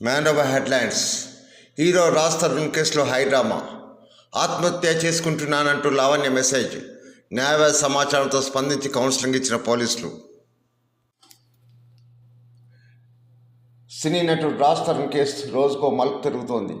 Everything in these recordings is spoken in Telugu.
Man over headlines hero Raj Tarun కేసులో హైడ్రామా ఆత్మహత్య చేసుకుంటున్నానంటూ లావణ్య మెసేజ్ న్యాయవాద సమాచారంతో స్పందించి కౌన్సిలింగ్ ఇచ్చిన పోలీసులు. సినీ నటుడు రాజ్ తరుణ్ కేసు రోజుకో మలుపు తిరుగుతోంది.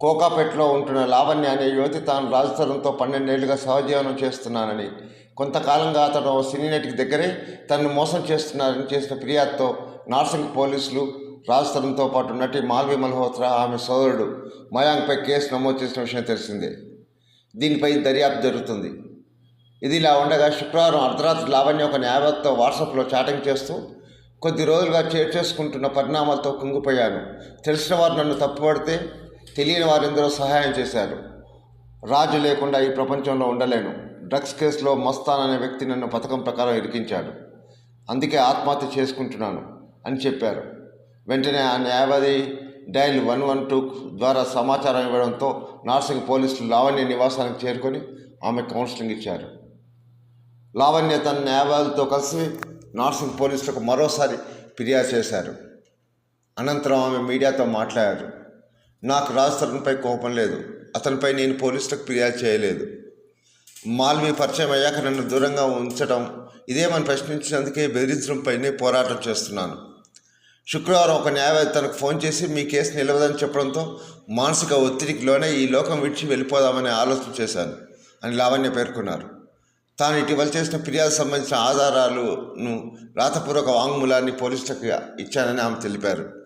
కోకాపేటలో ఉంటున్న లావణ్య అనే యువతి తాను రాజ్ తరుణ్తో పన్నెండేళ్ళుగా సహజీవనం చేస్తున్నానని కొంతకాలంగా అతను సినీ నటికి దగ్గరే తనను మోసం చేస్తున్నారని చేసిన ఫిర్యాదుతో నార్సింగ్ పోలీసులు రాజ్ తరుణ్తో పాటు నటి మాల్వి మల్హోత్రా ఆమె సోదరుడు మయాంక్పై కేసు నమోదు చేసిన విషయం తెలిసిందే. దీనిపై దర్యాప్తు జరుగుతుంది. ఇది ఇలా ఉండగా శుక్రవారం అర్ధరాత్రి లావణ్య ఒక న్యాయవాదితో వాట్సాప్లో చాటింగ్ చేస్తూ కొద్ది రోజులుగా చేర్ చేసుకుంటున్న పరిణామాలతో కుంగిపోయాను. తెలిసిన వారు నన్ను తప్పుపడితే తెలియని వారెందరో సహాయం చేశారు. రాజు లేకుండా ఈ ప్రపంచంలో ఉండలేను. డ్రగ్స్ కేసులో మస్తాన్ అనే వ్యక్తి నన్ను పథకం ప్రకారం ఇరికించాడు. అందుకే ఆత్మహత్య చేసుకుంటున్నాను అని చెప్పారు. వెంటనే ఆ న్యాయవాది డైల్ వన్ వన్ టూ ద్వారా సమాచారం ఇవ్వడంతో నార్సింగ్ పోలీసులు లావణ్య నివాసానికి చేరుకొని ఆమె కౌన్సిలింగ్ ఇచ్చారు. లావణ్య తన న్యాయవాదులతో కలిసి నార్సింగ్ పోలీసులకు మరోసారి ఫిర్యాదు చేశారు. అనంతరం ఆమె మీడియాతో మాట్లాడారు. నాకు రాజ్ తరుణ్పై కోపం లేదు. అతనిపై నేను పోలీసులకు ఫిర్యాదు చేయలేదు. మాల్వి పరిచయం అయ్యాక నన్ను దూరంగా ఉంచడం ఇదేమని ప్రశ్నించినందుకే బెదిరించడంపైనే పోరాటం చేస్తున్నాను. శుక్రవారం ఒక న్యాయవాది తనకు ఫోన్ చేసి మీ కేసు నిలవదని చెప్పడంతో మానసిక ఒత్తిడికి లోనే ఈ లోకం విడిచి వెళ్ళిపోదామని ఆలోచన చేశాను అని లావణ్య పేర్కొన్నారు. తాను ఇటీవల చేసిన ఫిర్యాదు సంబంధించిన ఆధారాలను రాతపూర్వక వాంగ్మూలాన్ని పోలీసులకు ఇచ్చానని ఆమె తెలిపారు.